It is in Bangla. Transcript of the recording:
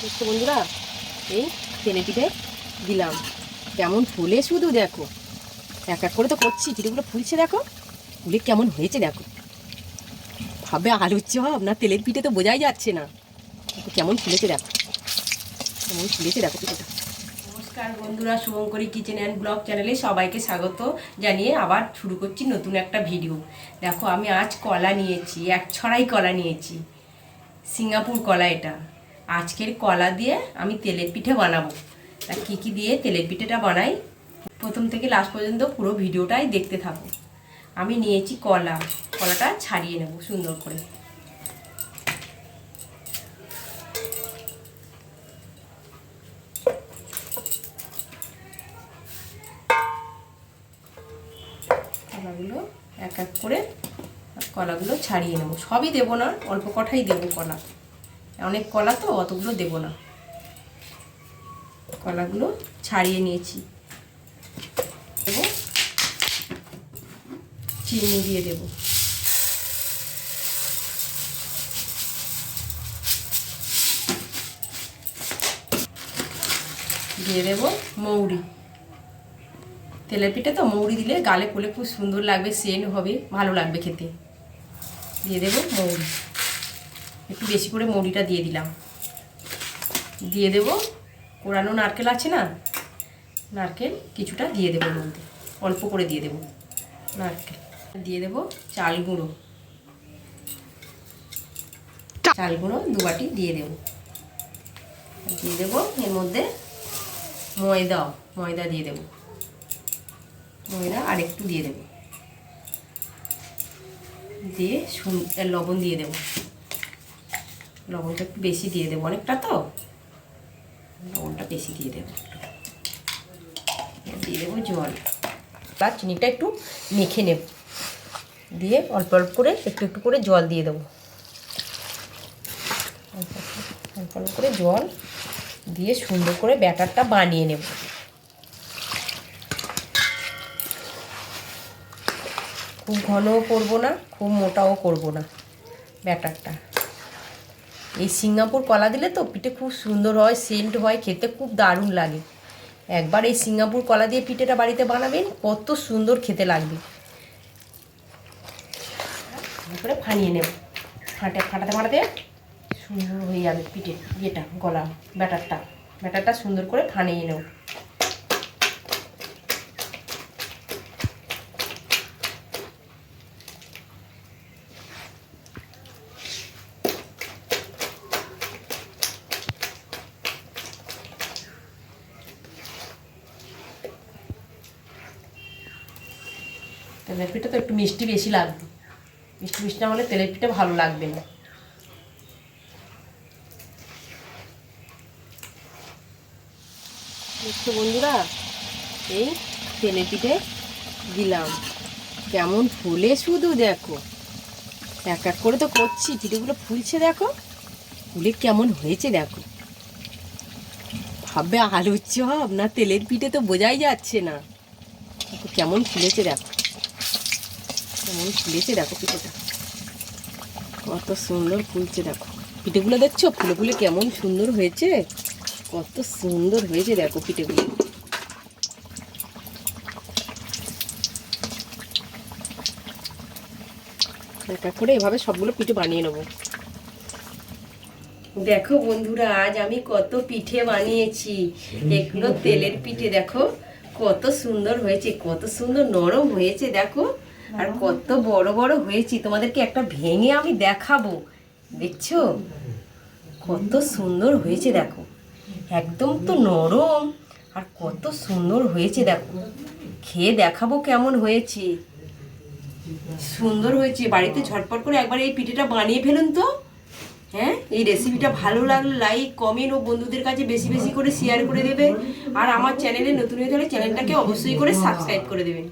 দেখছ বন্ধুরা? এই তেলে পিঠে দিলাম। কেমন ফুলে শুধু দেখো। এক এক করে তো করছি, পিঠেগুলো ফুলছে দেখো। ফুলে কেমন হয়েছে দেখো। ভাবে আলুর চপ না তেলের পিঠে তো বোঝাই যাচ্ছে না। কেমন ফুলেছে দেখো। কেমন ফুলেছে দেখো পিঠেটা। নমস্কার বন্ধুরা, শুভঙ্করী কিচেন অ্যান্ড ব্লগ চ্যানেলে সবাইকে স্বাগত জানিয়ে আবার শুরু করছি নতুন একটা ভিডিও। দেখো, আমি আজ কলা নিয়েছি, এক ছড়াই কলা নিয়েছি। সিঙ্গাপুর কলা এটা। আজকের কলা দিয়ে আমি তেলের পিঠে বানাবো। তা কী কী দিয়ে তেলের পিঠেটা বানাই? প্রথম থেকে লাস্ট পর্যন্ত পুরো ভিডিওটাই দেখতে থাকো। আমি নিয়েছি কলা। কলাটা ছাড়িয়ে নেব সুন্দর করে। কলাগুলো এক এক করে কলাগুলো ছাড়িয়ে নেব। সবই দেবো না, অল্প কটাই দেবো কলা। অনেক কলা তো, অতগুলো দেবো না। কলাগুলো ছাড়িয়ে নিয়েছি। চিনি দিয়ে দেবো। দিয়ে দেবো মৌরি। তেলের পিঠে তো মৌরি দিলে গালে পোলে খুব সুন্দর লাগবে, সেন হবে, ভালো লাগবে খেতে। দিয়ে দেবো মৌরি। একটু বেশি করে মৌরিটা দিয়ে দিলাম। দিয়ে দেবো। কোরানো নারকেল আছে না? নারকেল কিছুটা দিয়ে দেবো মধ্যে। অল্প করে দিয়ে দেবো নারকেল। দিয়ে দেবো চাল গুঁড়ো। চাল গুঁড়ো দু বাটি দিয়ে দেবো। দিয়ে দেবো এর মধ্যে ময়দা। ময়দা দিয়ে দেবো। ময়দা আর একটু দিয়ে দেবো। দিয়ে লবণ দিয়ে দেবো। লবণটা একটু বেশি দিয়ে দেবো। অনেকটা তো? লবণটা বেশি দিয়ে দেবো দিয়ে দেবো জল। আর চিনিটা একটু মেখে নেব। দিয়ে অল্প অল্প করে একটু একটু করে জল দিয়ে দেবো। অল্প অল্প করে জল দিয়ে সুন্দর করে ব্যাটারটা বানিয়ে নেব। খুব ঘনও করব না, খুব মোটাও করব না ব্যাটারটা। এই সিঙ্গাপুর কলা দিলে তো পিঠে খুব সুন্দর হয়, সেন্ট হয়, খেতে খুব দারুণ লাগে। একবার এই সিঙ্গাপুর কলা দিয়ে পিঠেটা বাড়িতে বানাবেন, কত সুন্দর খেতে লাগবে। ফানিয়ে নেব। ফাটে, ফাটাতে ফাটাতে সুন্দর হয়ে যাবে পিঠে, ইয়েটা, গলা, ব্যাটারটা। ব্যাটারটা সুন্দর করে ফানিয়ে নেব। তেলের পিঠা তো একটু মিষ্টি বেশি লাগবে। মিষ্টি মিষ্টি না হলে তেলের পিঠা ভালো লাগবে না। বন্ধুরা, এই তেলের পিঠে দিলাম। কেমন ফুলে শুধু দেখো। এক এক করে তো করছি, পিঠেগুলো ফুলছে দেখো। ফুলে কেমন হয়েছে দেখো। ভাববে আলুর চপ না তেলের পিঠে তো বোঝাই যাচ্ছে না। কেমন ফুলেছে দেখো। কেমন ফুলেছে দেখো পিঠেটা। কত সুন্দর ফুলছে, দেখো। পিঠেগুলো দেখছ? ফুলে ফুলে কেমন সুন্দর হয়েছে। কত সুন্দর হয়েছে, দেখো পিঠেগুলো। এক করে এভাবে সবগুলো পিঠে বানিয়ে নেব। দেখো বন্ধুরা, আজ আমি কত পিঠে বানিয়েছি। এগুলো তেলের পিঠে, দেখো। কত সুন্দর হয়েছে, কত সুন্দর নরম হয়েছে, দেখো। আর কত বড় বড় হয়েছি, তোমাদেরকে একটা ভেঙে আমি দেখাবো। দেখছ? কত সুন্দর হয়েছে, দেখো। একদম তো নরম, আর কত সুন্দর হয়েছে, দেখো। খেয়ে দেখাবো কেমন হয়েছে। সুন্দর হয়েছে। বাড়িতে ঝটপট করে একবার এই পিঠেটা বানিয়ে ফেলুন তো। হ্যাঁ? এই রেসিপিটা ভালো লাগলে লাইক কমেন্ট ও বন্ধুদের কাছে বেশি বেশি করে শেয়ার করে দেবে। আর আমার চ্যানেলে নতুন হয়ে থাকলে চ্যানেলটাকে অবশ্যই করে সাবস্ক্রাইব করে দেবেন